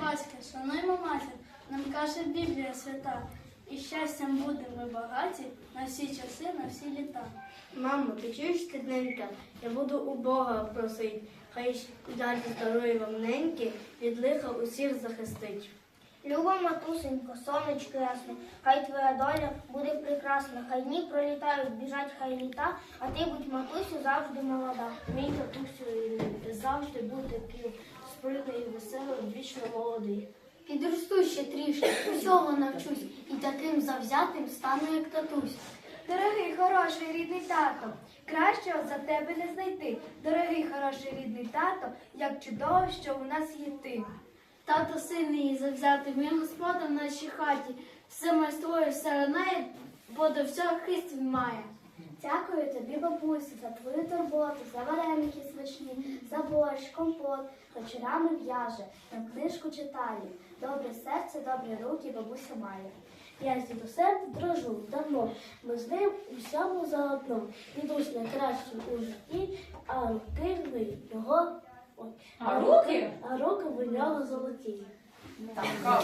батька, шануймо матір, нам каже Біблія свята. І щастям будемо ми багаті на всі часи, на всі літа. Мамо, ти чуєш стидненька? Я буду у Бога просить, хай далі здоров'я вам неньки, від лиха усіх захистить. Люба матусенько, сонечко ясне, хай твоя доля буде прекрасна, хай дні пролітають, біжать хай літа, а ти будь матусю завжди молода. Мій татусю ти завжди будь таким спритний і веселий, вічно молодий. Підросту ще трішки, усього навчусь, і таким завзятим стану, як татусь. Дорогий, хороший рідний тато, кращого за тебе не знайти. Дорогий, хороший рідний тато, як чудово, що у нас є ти. Тато сильний і завзятий, він господар в нашій хаті. Все майструє, все ранає, бо до всього хист має. Дякую тобі, бабусю, за твою турботу, за вареники смачні, за борщ, компот, вечорами в'яже, нам книжку читає. Добре серце, добрі руки бабуся має. Я з дідусем дружу давно, ми з ним у всьому заодно. Дідусь найкращий у житті, а руки ви його. ой, А руки? А руки в нього золоті. Так,